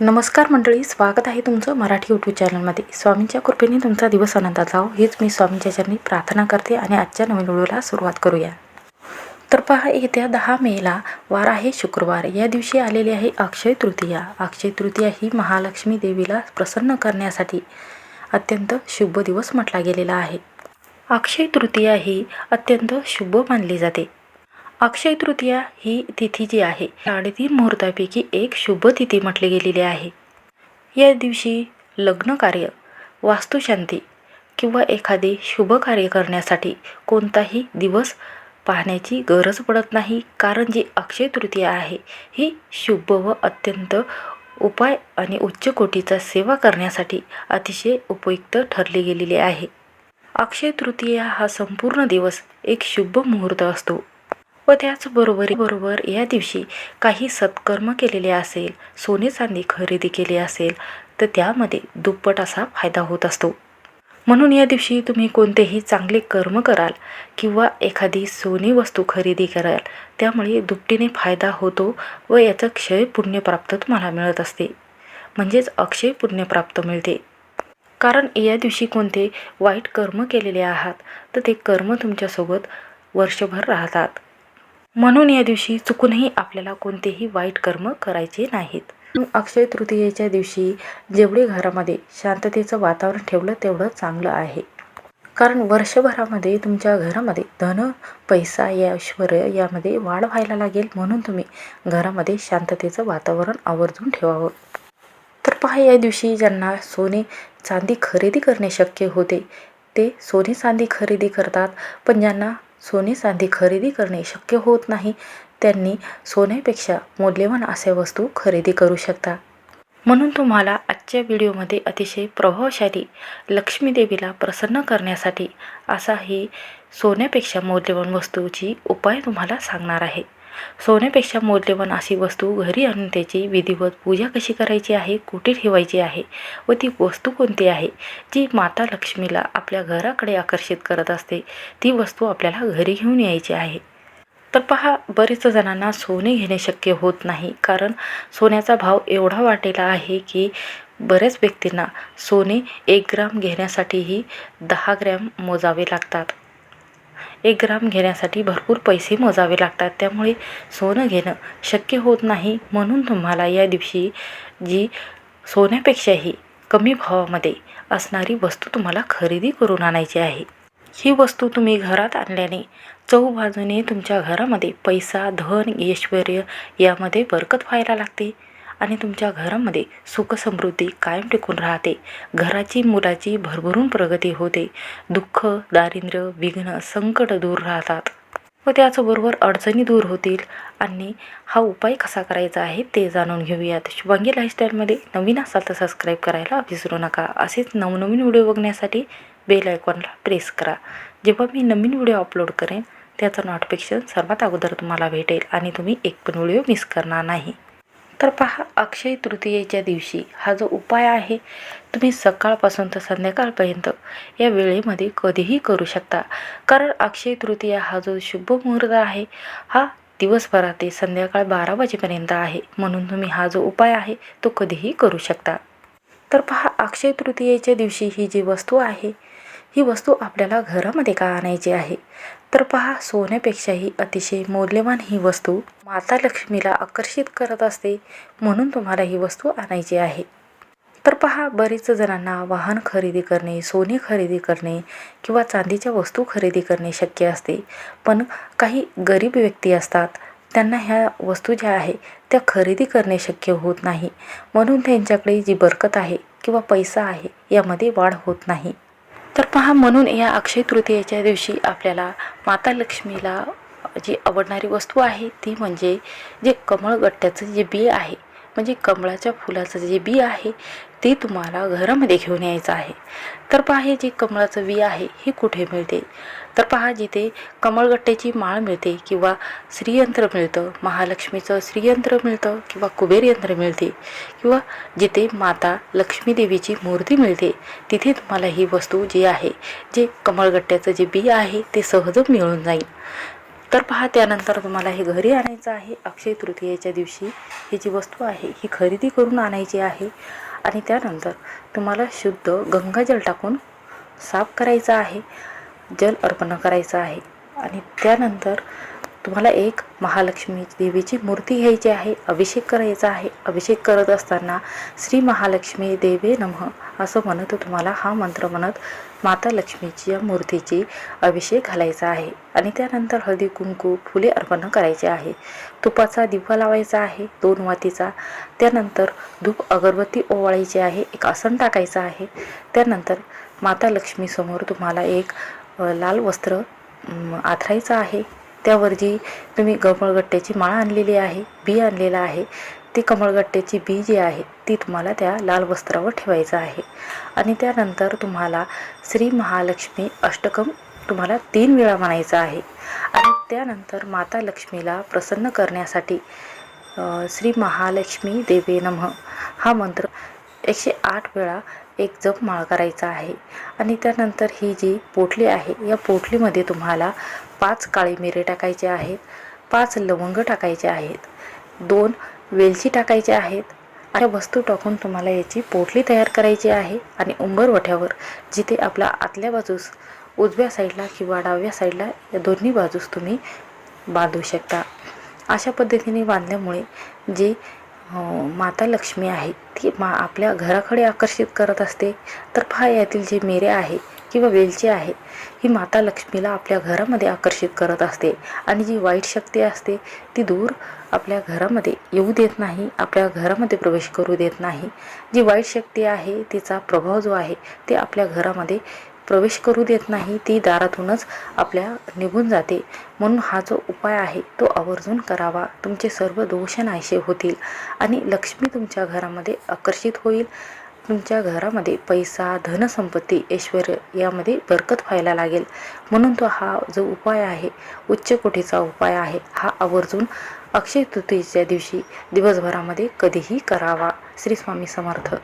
नमस्कार मंडळी स्वागत आहे तुमचं मराठी यूट्यूब चॅनलमध्ये स्वामींच्या कृपेने तुमचा दिवस आनंदात जावो. हीच मी स्वामींच्या चरणी प्रार्थना करते आणि आजच्या नवीन व्हिडिओला सुरुवात करूया. तर पहा येत्या दहा मेला वार आहे शुक्रवार. या दिवशी आलेली आहे अक्षय तृतीया. अक्षय तृतीया ही महालक्ष्मी देवीला प्रसन्न करण्यासाठी अत्यंत शुभ दिवस म्हटला गेलेला आहे. अक्षय तृतीया ही अत्यंत शुभ मानली जाते. अक्षय तृतीया ही तिथी जी आहे साडेतीन मुहूर्तापैकी एक शुभ तिथी म्हटली गेलेली आहे. या दिवशी लग्न कार्य वास्तुशांती किंवा एखादे शुभ कार्य करण्यासाठी कोणताही दिवस पाहण्याची गरज पडत नाही कारण जी अक्षय तृतीया आहे ही शुभ व अत्यंत उपाय आणि उच्च कोटीचा सेवा करण्यासाठी अतिशय उपयुक्त ठरली गेलेली आहे. अक्षय तृतीया हा संपूर्ण दिवस एक शुभ मुहूर्त असतो. व त्याचबरोबर बरोबर या दिवशी काही सत्कर्म केलेले असेल सोने चांदी खरेदी केली असेल तर त्यामध्ये दुप्पट असा फायदा होत असतो. म्हणून या दिवशी तुम्ही कोणतेही चांगले कर्म कराल किंवा एखादी सोनी वस्तू खरेदी कराल त्यामुळे दुपटीने फायदा होतो व याचं क्षय पुण्यप्राप्त तुम्हाला मिळत असते. म्हणजेच अक्षय पुण्यप्राप्त मिळते. कारण या दिवशी कोणते वाईट कर्म केलेले आहात तर ते कर्म तुमच्यासोबत वर्षभर राहतात. म्हणून या दिवशी चुकूनही आपल्याला कोणतेही वाईट कर्म करायचे नाहीत. अक्षय तृतीयेच्या दिवशी जेवढे घरामध्ये शांततेचं वातावरण ठेवलं तेवढं चांगलं आहे. कारण वर्षभरामध्ये तुमच्या घरामध्ये धन पैसा या ऐश्वर यामध्ये वाढ व्हायला लागेल म्हणून तुम्ही घरामध्ये शांततेचं वातावरण आवर्जून ठेवावं. तर पहा या दिवशी ज्यांना सोने चांदी खरेदी करणे शक्य होते ते सोने चांदी खरेदी करतात. पण ज्यांना सोने चांदी खरेदी करणे शक्य होत नाही. त्यांनी सोन्यापेक्षा मौल्यवान अशा वस्तू खरेदी करू शकता. म्हणून तुम्हाला आजच्या व्हिडिओमध्ये अतिशय प्रभावशाली लक्ष्मीदेवीला प्रसन्न करण्यासाठी असा ही सोन्यापेक्षा मौल्यवान वस्तूची उपाय तुम्हाला सांगणार आहे. सोन्यापेक्षा मौल्यवान अशी वस्तू घरी आणून त्याची विधिवत पूजा कशी करायची आहे कुठे ठेवायची आहे व ती वस्तू कोणती आहे जी माता लक्ष्मीला आपल्या घराकडे आकर्षित करत असते ती वस्तू आपल्याला घरी घेऊन यायची आहे. तर पहा बरेच जणांना सोने घेणे शक्य होत नाही कारण सोन्याचा भाव एवढा वाटेला आहे की बऱ्याच व्यक्तींना सोने एक ग्राम घेण्यासाठीही दहा ग्रॅम मोजावे लागतात. एक ग्राम घेण्यासाठी भरपूर पैसे मोजावे लागतात. त्यामुळे सोनं घेणं शक्य होत नाही. म्हणून तुम्हाला या दिवशी जी सोन्यापेक्षाही कमी भावामध्ये असणारी वस्तू तुम्हाला खरेदी करून आणायची आहे. ही वस्तू तुम्ही घरात आणल्याने चौबाजूने तुमच्या घरामध्ये पैसा धन ऐश्वर यामध्ये बरकत व्हायला लागते. आणि तुमच्या घरामध्ये सुखसमृद्धी कायम टिकून राहते. घराची मुलाची भरभरून प्रगती होते. दुःख दारिद्र्य विघ्न संकट दूर राहतात. व त्याचबरोबर अडचणी दूर होतील. आणि हा उपाय कसा करायचा आहे ते जाणून घेऊयात. शुभांगी लाईफस्टाईलमध्ये नवीन असाल तर सबस्क्राईब करायला विसरू नका. असेच नवनवीन व्हिडिओ बघण्यासाठी बेल आयकॉनला प्रेस करा. जेव्हा मी नवीन व्हिडिओ अपलोड करेन त्याचं नोटिफिकेशन सर्वात अगोदर तुम्हाला भेटेल आणि तुम्ही एक पण व्हिडिओ मिस करणार नाही. तर पहा अक्षय तृतीयेच्या दिवशी हा जो उपाय आहे तुम्ही सकाळपासून तर संध्याकाळपर्यंत या वेळेमध्ये कधीही करू शकता. कारण अक्षय तृतीया हा जो शुभ मुहूर्त आहे हा दिवसभरात ते संध्याकाळ बारा वाजेपर्यंत आहे. म्हणून तुम्ही हा जो उपाय आहे तो कधीही करू शकता. तर पहा अक्षय तृतीयेच्या दिवशी ही जी वस्तू आहे ही वस्तू आपल्याला घरामध्ये का आणायची आहे? तर पहा सोन्यापेक्षाही अतिशय मौल्यवान ही वस्तू माता लक्ष्मीला आकर्षित करत असते म्हणून तुम्हाला ही वस्तू आणायची आहे. तर पहा बरेच जणांना वाहन खरेदी करणे सोने खरेदी करणे किंवा चांदीच्या वस्तू खरेदी करणे शक्य असते. पण काही गरीब व्यक्ती असतात त्यांना ह्या वस्तू ज्या आहे त्या खरेदी करणे शक्य होत नाही. म्हणून त्यांच्याकडे जी बरकत आहे किंवा पैसा आहे यामध्ये वाढ होत नाही. तर पहा म्हणून या अक्षय तृतीयेच्या दिवशी आपल्याला माता लक्ष्मीला जी आवडणारी वस्तू आहे ती म्हणजे जे कमळगट्ट्याचं जे बी आहे म्हणजे कमळाच्या फुलाचं जे बी आहे ते तुम्हाला घरामध्ये घेऊन यायचं आहे. तर पहा हे जे कमळाचं बी आहे हे कुठे मिळते? तर पहा जिथे कमळगट्ट्याची माळ मिळते किंवा श्रीयंत्र मिळतं महालक्ष्मीचं श्रीयंत्र मिळतं किंवा कुबेर यंत्र मिळते किंवा जिथे माता लक्ष्मीदेवीची मूर्ती मिळते तिथे तुम्हाला ही वस्तू जी आहे जे कमळगट्ट्याचं जे बी आहे ते सहज मिळून जाईल. तर पहा त्यानंतर तुम्हाला हे घरी आणायचं आहे. अक्षय तृतीयेच्या दिवशी ही जी वस्तू आहे ही खरेदी करून आणायची आहे. आणि त्यानंतर तुम्हाला शुद्ध गंगाजल टाकून साफ करायचं आहे जल अर्पण करायचं आहे. आणि त्यानंतर तुम्हाला एक महालक्ष्मी देवीची मूर्ती घ्यायची आहे अभिषेक करायचा आहे. अभिषेक करत असताना श्री महालक्ष्मी देवे नमः असं म्हणत तुम्हाला हा मंत्र म्हणत माता लक्ष्मीची या मूर्तीची अभिषेक घालायचा आहे. आणि त्यानंतर हळदी कुंकू फुले अर्पण करायचे आहे. तुपाचा दिवा लावायचा आहे दोन वातीचा. त्यानंतर धूप अगरबत्ती ओवाळायची आहे एक आसन टाकायचं आहे. त्यानंतर माता लक्ष्मीसमोर तुम्हाला एक लाल वस्त्र आथरायचं आहे. त्यावर जी तुम्ही कमळगट्ट्याची माळ आणलेली आहे बी आणलेला आहे. ती कमळगट्ट्याची बी जी आहे ती तुम्हाला त्या लाल वस्त्रावर ठेवायचं आहे. आणि त्यानंतर तुम्हाला श्री महालक्ष्मी अष्टकम तुम्हाला तीन वेळा म्हणायचं आहे. आणि त्यानंतर माता लक्ष्मीला प्रसन्न करण्यासाठी श्री महालक्ष्मी देवे नमः हा मंत्र एकशे आठ वेळा एक जप माळ करायचा आहे. आणि त्यानंतर ही जी पोटली आहे या पोटलीमध्ये तुम्हाला पाच काळी मिरे टाकायचे आहेत पाच लवंग टाकायचे आहेत दोन वेलची टाकायचे आहेत. अशा वस्तू टाकून तुम्हाला याची पोटली तयार करायची आहे आणि उंबरवठ्यावर जिथे आपला आतल्या बाजूस उजव्या साईडला किंवा डाव्या साईडला या दोन्ही बाजूस तुम्ही बांधू शकता. अशा पद्धतीने बांधल्यामुळे जी हो, माता लक्ष्मी आहे. ती मा आपल्या घराकडे आकर्षित करत असते. तर पहा यातील जे मेरे आहे किंवा वेलची आहे ही माता लक्ष्मीला आपल्या घरामध्ये आकर्षित करत असते. आणि जी वाईट शक्ती असते ती दूर आपल्या घरामध्ये येऊ देत नाही आपल्या घरामध्ये प्रवेश करू देत नाही. जी वाईट शक्ती आहे तिचा प्रभाव जो आहे ते आपल्या घरामध्ये प्रवेश करू देत नाही ती दारातूनच आपल्या निघून जाते. म्हणून हा जो उपाय आहे तो आवर्जून करावा. तुमचे सर्व दोष नाहीसे होतील. आणि लक्ष्मी तुमच्या घरामध्ये आकर्षित होईल. तुमच्या घरामध्ये पैसा धनसंपत्ती ऐश्वर यामध्ये बरकत व्हायला लागेल. म्हणून तो हा जो उपाय आहे उच्च कोटीचा उपाय आहे हा आवर्जून अक्षय तृतीयेच्या दिवशी दिवसभरामध्ये कधीही करावा. श्री स्वामी समर्थ.